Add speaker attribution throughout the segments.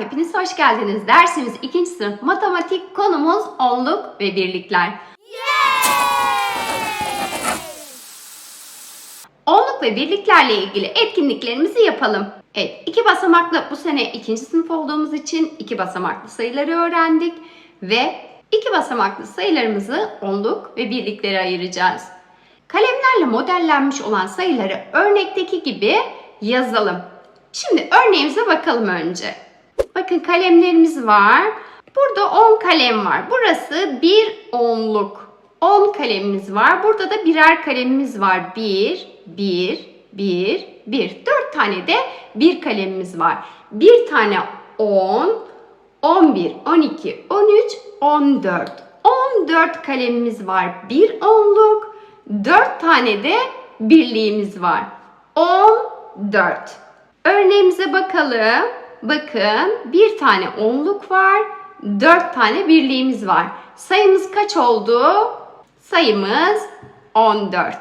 Speaker 1: hepiniz hoş geldiniz. Dersimiz 2. sınıf matematik konumuz onluk ve birlikler. Onluk ve birliklerle ilgili etkinliklerimizi yapalım. Evet, iki basamaklı bu sene ikinci sınıf olduğumuz için iki basamaklı sayıları öğrendik ve iki basamaklı sayılarımızı onluk ve birliklere ayıracağız. Kalemlerle modellenmiş olan sayıları örnekteki gibi yazalım. Şimdi örneğimize bakalım önce. Bakın kalemlerimiz var. Burada 10 kalem var. Burası bir onluk. 10 kalemimiz var. Burada da birer kalemimiz var. 1, 1, 1, 1. 4 tane de bir kalemimiz var. Bir tane 10, 11, 12, 13, 14. 14 kalemimiz var. Bir onluk. 4 tane de birliğimiz var. 14. Örneğimize bakalım. Bakın bir tane onluk var. 4 tane birliğimiz var. Sayımız kaç oldu? Sayımız 14.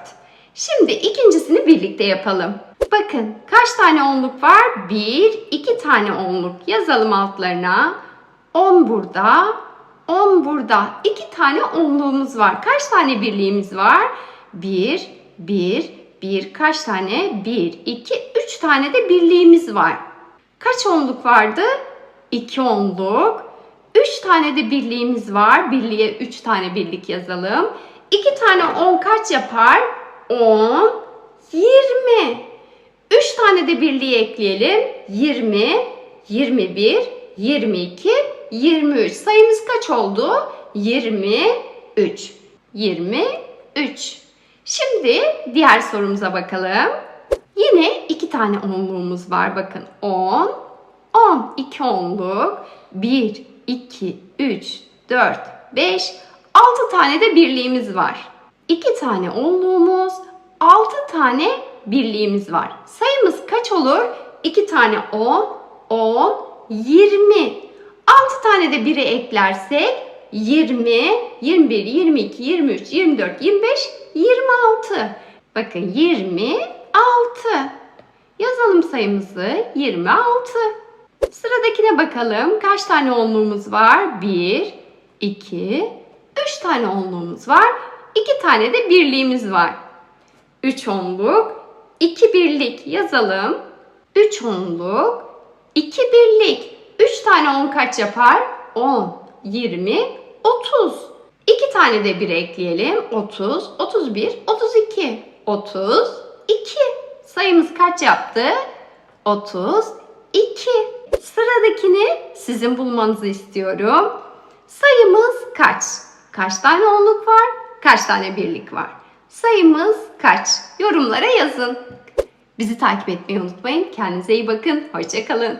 Speaker 1: Şimdi ikincisini birlikte yapalım. Bakın kaç tane onluk var? 1, 2 tane onluk. Yazalım altlarına. 10 burada, 10 burada. 2 tane onluğumuz var. Kaç tane birliğimiz var? 1, 1, 1. Kaç tane? 1, 2, 3 tane de birliğimiz var. Kaç onluk vardı? 2 onluk. 3 tane de birliğimiz var. Birliğe 3 tane birlik yazalım. 2 tane 10 kaç yapar? 10, 20. 3 tane de birliği ekleyelim. 20, 21, 22, 23. Sayımız kaç oldu? 23. 23. Şimdi diğer sorumuza bakalım. Yine iki tane onluğumuz var. Bakın 10, 10, 2 onluk. 1, 2, 3, 4, 5, 6 tane de birliğimiz var. 2 tane onluğumuz, 6 tane birliğimiz var. Sayımız kaç olur? 2 tane 10, 10, 20. 6 tane de 1'e eklersek 20, 21, 22, 23, 24, 25, 26. Bakın 26. Yazalım sayımızı 26. Sıradakine bakalım. Kaç tane onluğumuz var? 1, 2, 3 tane onluğumuz var. 2 tane de birliğimiz var. 3 onluk, 2 birlik yazalım. 3 onluk, 2 birlik. 3 tane 10 kaç yapar? 10, 20, 30. 2 tane de 1 ekleyelim. 30, 31, 32. 32. Sayımız kaç yaptı? 32. Sıradakini sizin bulmanızı istiyorum. Sayımız kaç? Kaç tane onluk var? Kaç tane birlik var? Sayımız kaç? Yorumlara yazın. Bizi takip etmeyi unutmayın. Kendinize iyi bakın. Hoşçakalın.